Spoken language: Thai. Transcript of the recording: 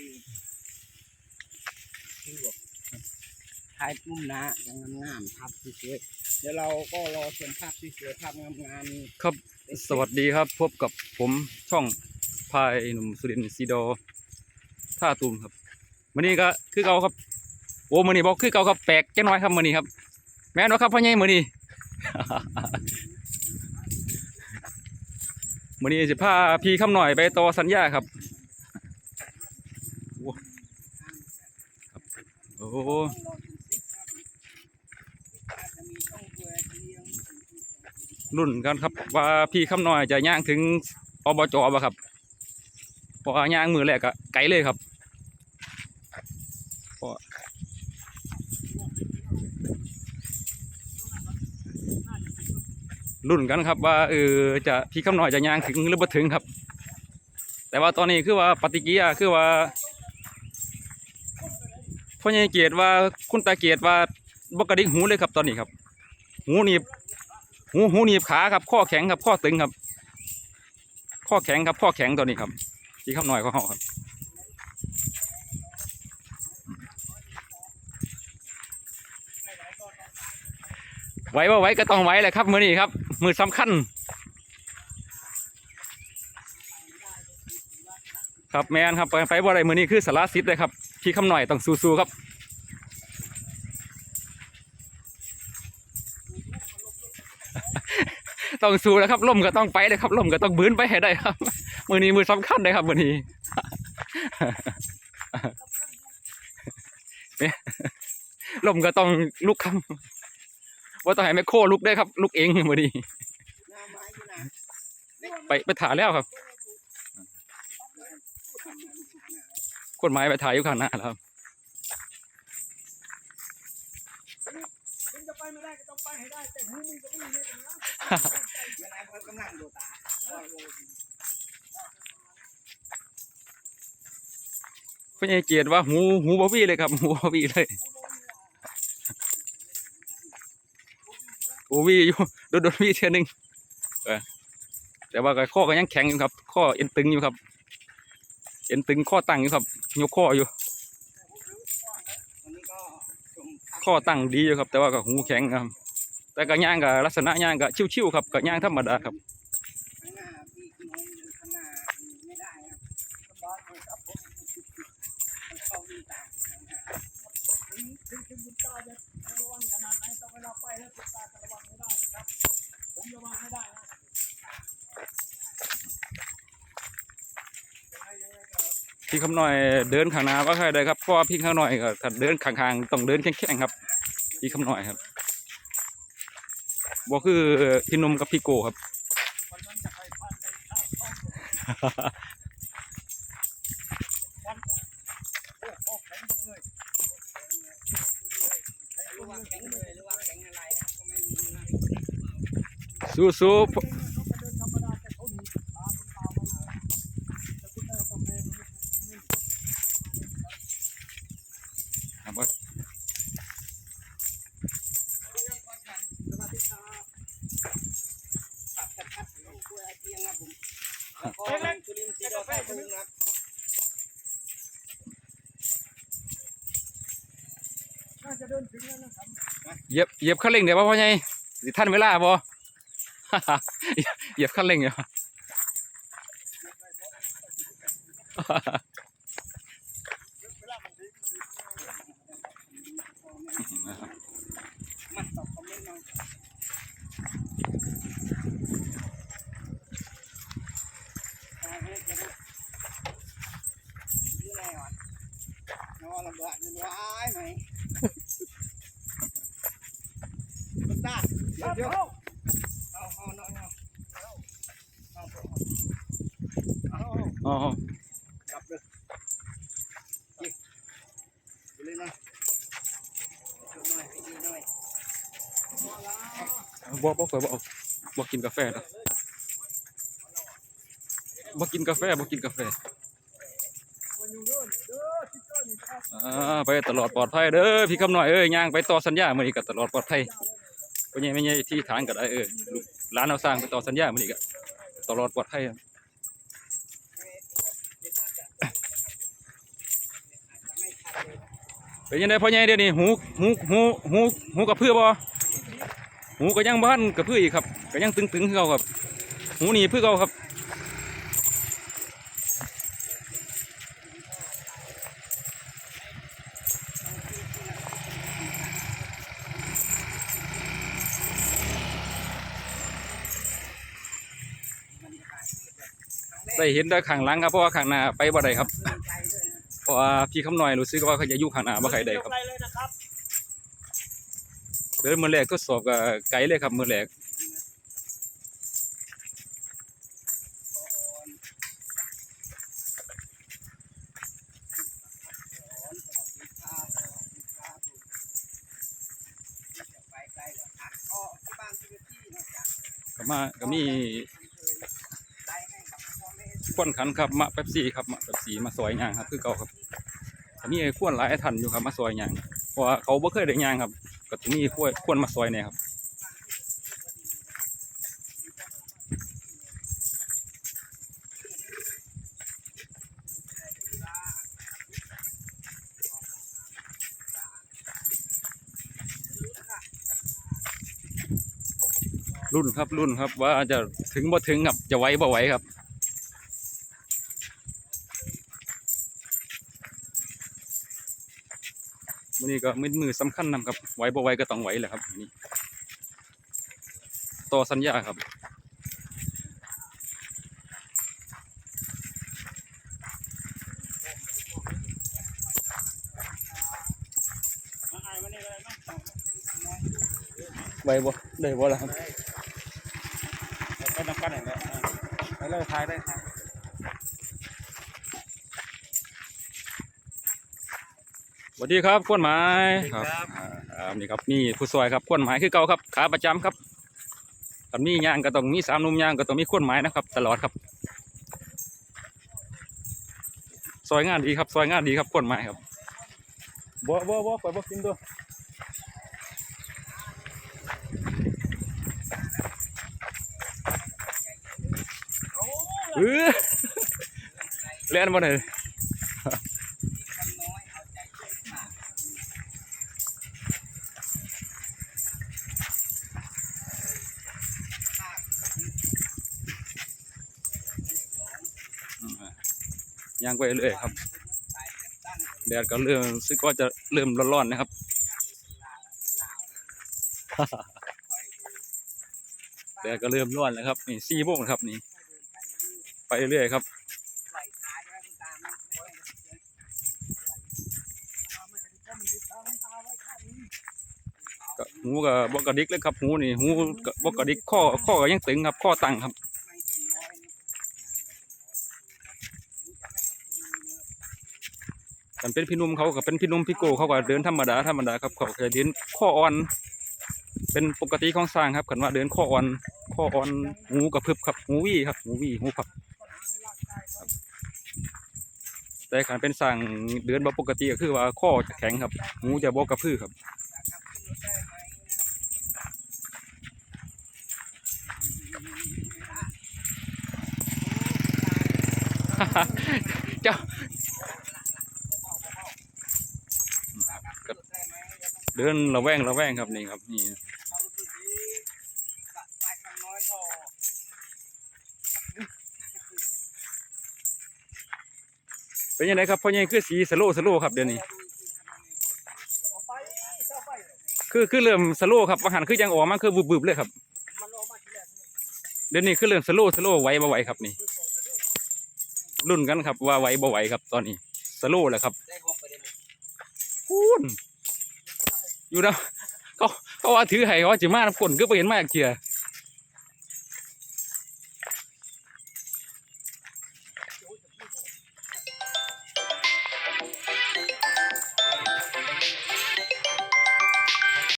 คือคือแบบถ่ายมุมหนะยังงามๆภาพสวยๆเดี๋ยวเราก็รอชมภาพสวยๆภาพงามๆครับ สวัสดีครับ พบกับผมช่องพายหนุ่มสุรินทร์ซีโดท่าตูมครับมื้อนี้ก็คือเก่าครับ โอ้มื้อนี้บอกคือเก่าครับแปลกจังน้อยครับมื้อนี้ครับ แม่นบ่ครับพ่อใหญ่มื้อนี้มื้อนี้สิพาพี่คำหน่อยไปต่อสัญญาครับ รุ่นกันครับ ว่าพี่คำน้อยจะย่างถึงอบจบ่ครับเพราะว่าย่างมือแรกก็ไกลเลยครับพราะรุ่นกันครับว่าเออจะพี่คำน้อยจะย่างถึงหรือบ่ถึงครับ แต่ว่าตอนนี้คือว่าปฏิกิริยาคือว่า พ่อใหญ่เกียรติว่าคุณตาเกียรติว่าบกระดิกหูเลยครับตอนนี้ครับ หูหนีบหูหูหนีบขาครับ ข้อแข็งครับ ข้อตึงครับ ข้อแข็งครับ ข้อแข็งตัวนี้ครับที่ข้าหน่อยของเขาครับไว้ว่าไว้ก็ต้องไว้แหละครับ มือนี้ครับ มือสำคัญ ครับแมนครับไปไปบ่อได้มือนี้คือสารสิทธิ์เลยครับ พี่คำหน่อยต้องสู้ๆครับต้องสู้แล้วครับล่มก็ต้องไปเลยครับล่มก็ต้องบื้นไปให้ได้ครับ มือนี้มือสำคัญเลยครับมือนี้ล่มก็ต้องลุกคำว่าต้องให้แม่โคลุกได้ครับ ลุกเองมือนี้ไปไปถ่ายแล้วครับ กฎหมายไปถ่ายอยู่ข้างหน้าแล้วครับมึงจะไปไม่ได้ก็ต้องไปให้ได้แต่หูมึงจะไม่มีเลยนะเวลาเขากำลังดูตาพี่ใหญ่เกียรติว่าหูหูบวี่เลยครับหูบวี่เลยหูวี่อยู่โดนโดนวีเท่ยนึงแต่ว่าก็ข้อก็ยังแข็งอยู่ครับ ข้อเอ็นตึงอยู่ครับ เอ็นตึงข้อตั้งอยู่ครับยกข้ออยู่ ข้อตั้งดีอยู่ครับ แต่ว่ากับหูแข็งครับ แต่ก็ย่างกับลักษณะย่างกับชิวๆครับก็ย่างธรรมดาครับ พี่คำน้อยเดินข้างหน้าว่าใครได้ครับเพราะว่าพี่ข้างน้อยก็ถ้าเดินข้างๆต้องเดินแข็งๆครับ พี่คำน้อยครับบ่คือพี่นมกับพี่โกครับวัน หนึ่งครับน่าจะเดินถึงแล้วนะครับเหยียบเหยียบคันเร่งเดี๋ยวว่าพ่อไงสิทันเวลาบ่ เหยียบคันเร่งเดี๋ยว มาตอบคอมเมนต์หน่อยอ่าเฮ้ยเดี๋ยวนะอยู่ไหนวะนอนระเบิดอยู่ร้ายไหมคุณตาเดี๋ยวเดี๋ยวเอาเอาหน่อยเอาเอาเอาเอา อ๋อ รับเลยยิงไปเลยนะช่วยหน่อยให้ดีหน่อย บ่บ่ข่อยบ่เอาบ่กินกาแฟนะบ่กินกาแฟบ่กินกาแฟอ่าไปตลอดปลอดภัยเด้อพี่คำหน้อยเอ้ยย่างไปต่อสัญญามื้อนี้ก็ตลอดปลอดภัยบ่ใหญ่ไม่ใหญ่ที่ฐานก็ได้เออลูกหลานเอาสร้างไปต่อสัญญามื้อนี้ก็ตลอดปลอดภัยเป็นยังไงพ่อใหญ่เดี๋ยวนี้หูหูหูหูหูกระเพื่อบ่ หูก็ยังบ้านกระเพื่ออีกครับก็ยังตึงๆคือเขาครับหูหนีเพื่อเขาครับได้เห็นได้ข้างหลังครับเพราะว่าข้างหน้าไปบ่ได้ครับเพราะว่าพี่คำน้อยรู้สึกว่าเขาจะอยู่ข้างหน้าบ่ใครได้ครับ เดินมือแรกทดสอบกับไกด์เลยครับมือแรกไปไกลเหรออะก็ที่บ้านที่ที่นอกจากก็มาก็มีได้ให้กับพ่อแม่ควนขันครับมาเป๊ปซี่ครับมาเป๊ปซี่มาซอยยางครับ คือเก่าครับก็มีควนหลายทันอยู่ครับมาซอยยางเพราะเขาบ่เคยได้ยางครับ ก็จะมีควนควนมาซอยเนี่ยครับรุ่นครับรุ่นครับว่าจะถึงบ่ถึงครับจะไหวบ่ไหวครับ นนี้ก็มือมือสำคัญนำครับไหวบ่ไหวก็ต้องไหวแหละครับนี้ต่อสัญญาครับไหวบ่ได้บ่ล่ะครับไปนำกันหนเนี่ยไปเลยทายได้ทาย วัสดีครับควนไม้ครับอ่าอ่านี่ครับนี่ผู้ซอยครับควนไม้คือเก่าครับขาประจำครับตอนนี้ย่างก็ต้องมีสามหนุ่มย่างก็ต้องมีควนไม้นะครับ ตลอดครับ ซอยงานดีครับ ซอยงานดีครับควนไม้ครับบ่บ่บ่ไปบ่กินด้วยเออเล่นบ่ได้คำน้ ไปเรื่อยครับสายแบบตั้งแดดก็เริ่มรู้สึกว่าจะเริ่มร้อนๆนะครับแดดก็เริ่มร้อนแล้วครับนี่สี่โมงแล้วครับนี่ ไปเรื่อยครับปล่อยขาใช่ไหมคุณตาไม่ไม่ให้เสียเอาไม่ให้ก็มันยึดตามันตาไว้ข้างนี้ก็หูกับบกกระดิกเลยครับหูนี่หูกับบกกระดิกข้อข้อก็ยังตึงครับข้อตั้งครับ กันเป็นพี่นุ่มเขาก็เป็นพี่นุ่มพี่โกเขาก็เดินธรรมดาธรรมดาครับเขาก็เดินข้ออ่อน เป็นปกติของสร้างครับขันว่าเดินข้ออ่อนข้ออ่อนหูกระพึบครับหูวี่ครับหูวี่หูพับแต่ขันเป็นสร้างเดินบ่ปกติก็คือว่าข้อจะแข็งครับหูจะบ่กระพือครับเจ้า เดินระแวงระแวงครับนี่ครับนี่เป็นยังไงครับพ่อใหญ่คือสีสโลว์สโลว์ครับเดี๋ยวนี้คือคือเริ่มสโลว์ครับอาหารคือยังออกมาคือบึบๆเลยครับเดี๋ยวนี้คือเริ่มสโลว์สโลว์ไหวบ่ไหวครับนี่รุ่นกันครับว่าไหวบ่ไหวครับตอนนี้สโลว์แหละครับพูน อยู่นะเขาเขาว่าถือไห้เขาว่าจิมาน้ำฝนก็ไปเห็นมาจากเทีย